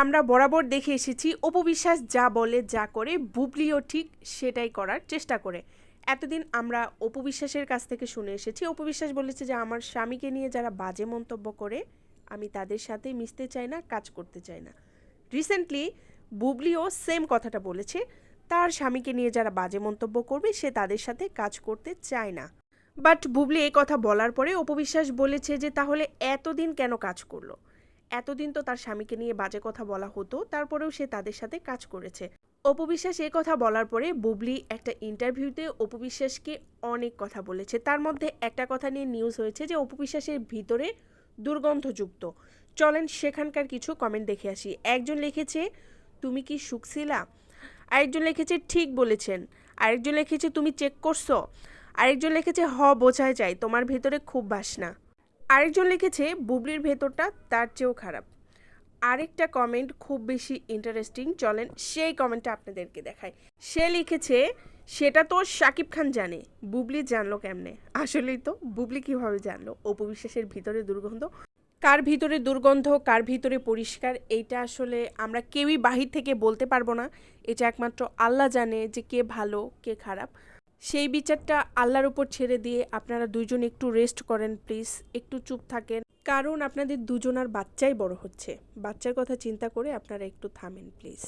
আমরা বরাবর দেখে এসেছি অপবিশ্বাস যা বলে, যা করে, বুবলিও ঠিক সেটাই করার চেষ্টা করে। এতদিন আমরা অপবিশ্বাসের কাছ থেকে শুনে এসেছি। অপবিশ্বাস বলেছে যে, আমার স্বামীকে নিয়ে যারা বাজে মন্তব্য করে, আমি তাদের সাথে মিশতে চাই না, কাজ করতে চাই না। রিসেন্টলি বুবলিও সেম কথাটা বলেছে। তার স্বামীকে নিয়ে যারা বাজে মন্তব্য করবে, সে তাদের সাথে কাজ করতে চায় না। বাট বুবলি এই কথা বলার পরে অপবিশ্বাস বলেছে যে, তাহলে এতদিন কেন কাজ করল? এতদিন তো তার স্বামীকে নিয়ে বাজে কথা বলা হতো, তারপরেও সে তাদের সাথে কাজ করেছে। অপবিশ্বাস এ কথা বলার পরে বুবলি একটা ইন্টারভিউতে অপবিশ্বাসকে অনেক কথা বলেছে। তার মধ্যে একটা কথা নিয়ে নিউজ হয়েছে যে অপবিশ্বাসের ভিতরে দুর্গন্ধযুক্ত। চলেন সেখানকার কিছু কমেন্ট দেখে আসি। একজন লিখেছে, তুমি কি সুখছিলা আরেকজন লিখেছে, ঠিক বলেছেন। আরেকজন লিখেছে, তুমি চেক করছ? আরেকজন লিখেছে, হ বোঝায় যায়। তোমার ভেতরে খুব বাসনা। আরেকজন লিখেছে, বুবলির ভেতরটা তার চেয়েও খারাপ। আরেকটা কমেন্ট খুব বেশি ইন্টারেস্টিং চলেন সেই কমেন্টটা আপনাদেরকে দেখায় সে লিখেছে, সেটা তো শাকিব খান জানে, বুবলি জানলো কেমনে? আসলেই তো, বুবলি কীভাবে জানলো? অপবিশ্বাসের ভিতরে দুর্গন্ধ। কার ভিতরে দুর্গন্ধ, কার ভিতরে পরিষ্কার, এইটা আসলে আমরা কেউই বাহির থেকে বলতে পারব না। এটা একমাত্র আল্লাহ জানে যে কে ভালো, কে খারাপ। সেই বিচারটা আল্লাহর উপর ছেড়ে দিয়ে আপনারা দুজন একটু রেস্ট করেন প্লিজ একটু চুপ থাকেন। কারণ আপনাদের দুজনার বাচ্চাই বড় হচ্ছে। বাচ্চার কথা চিন্তা করে আপনারা একটু থামেন প্লিজ